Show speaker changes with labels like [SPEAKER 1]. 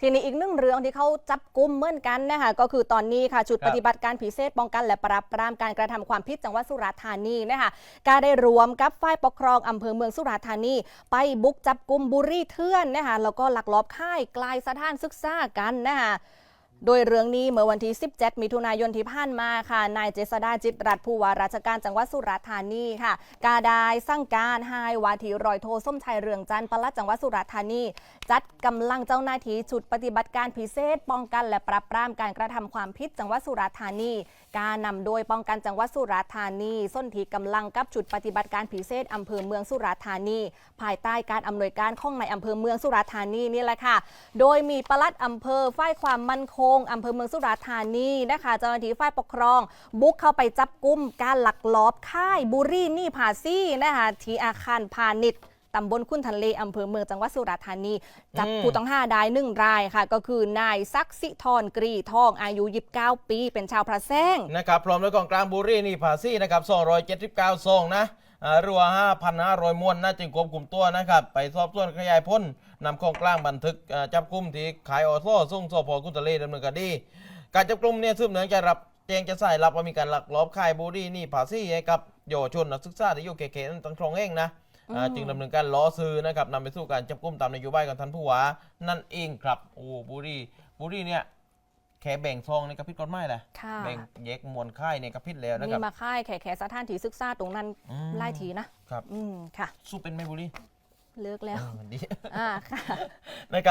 [SPEAKER 1] ทีนี้อีกหนึ่งเรื่องที่เขาจับกุมเหมือนกันนะคะก็คือตอนนี้ค่ะชุด
[SPEAKER 2] ครับ
[SPEAKER 1] ปฏิบัติการพิเศษป้องกันและปราบปรามการกระทำความผิดจังหวัดสุราษฎร์ธานีนะคะก็ได้รวมกับฝ่ายปกครองอำเภอเมืองสุราษฎร์ธานี ไปบุกจับกุมบุรีเถื่อนนะคะแล้วก็ลักลอบค่ายกลายสถานศึกษากันนะคะ โดยเรื่องนี้เมื่อวันที่ 17 มิถุนายนที่ผ่านมาค่ะ นายเจษดาจิตรัตผู้ว่าราชการจังหวัดสุราษฎร์ธานีค่ะ กาได้สั่งการให้วาทีรอยโทส้มชัยเรืองจันทร์ปลัดจังหวัดสุราษฎร์ธานี จัดกำลังเจ้าหน้าที่ชุดปฏิบัติการพิเศษ ป้องกันและปราบปรามการกระทำความผิดจังหวัดสุราษฎร์ธานี การนำโดยป้องกันจังหวัดสุราษฎร์ธานี ส้นทีกำลังกับชุดปฏิบัติการพิเศษอำเภอเมืองสุราษฎร์ธานี ภายใต้การอำนวยการข้องในอำเภอเมืองสุราษฎร์ธานีนี่แหละค่ะ โดยมีปลัดอำเภอฝ่ายความมั่นคงอำเภอเมืองสุราษฎร์ธานีนะคะเจ้าหน้าที่ฝ่ายปกครอง บุกเข้าไปจับกุมการหลักลอบค่ายบุรีนี่ผาซี่นะคะที่อาคารพาณิชย์ตำบลคุณทะเลอำเภอเมืองจังหวัดสุราษฎร์ธานี จับผู้ต้องห้าได้หนึ่งรายค่ะ ก็คือนายซักสิทรกรีทองอายุ 29 ปี เป็นชาวพระแซง
[SPEAKER 2] นะครับพร้อมด้วยกองกลางบุรีนี่ภาซี่นะครับ279ซองนะ รัว5,500มวนนะจึงควบคุมตัวนะครับไปสอบสวนขยายพ้นนำของกลางบันทึกจับกลุ่มที่ขายออโซ่ส่งสพกุนทะเลดำเนินคดีการจับกลุ่มเนี่ยสืบเนื่องจากรับแจ้งจะใส่รับว่ามีการหลักลอบขายบุรีนี่ภาซี่ให้กับเยาวชนนักศึกษาที่อยู่เขตๆตั้งครองเองนะจึงดำเนินการล้อซื้อนะครับนำไปสู่การจับกลุ่มตามนโยบายของท่านผู้ว่านั่นเองครับโอ้บุรีบุรีเนี่ย แค่แบ่งซองในกระพิดกฎหมายแหละ
[SPEAKER 1] ค่ะ
[SPEAKER 2] แบ่งแยกมวลค่ายในกระพิดแล้วนะค
[SPEAKER 1] นี่
[SPEAKER 2] รับ
[SPEAKER 1] มาค่ายแขแขสถานที่ศึกษาตรงนั้น
[SPEAKER 2] อืม
[SPEAKER 1] ไล่ทีนะ ครับ อืมค่ะ
[SPEAKER 2] สู้เป็นไหมบุรี
[SPEAKER 1] เลิกแล้ว
[SPEAKER 2] เออดี
[SPEAKER 1] อ่าค่ะ
[SPEAKER 2] นะครับ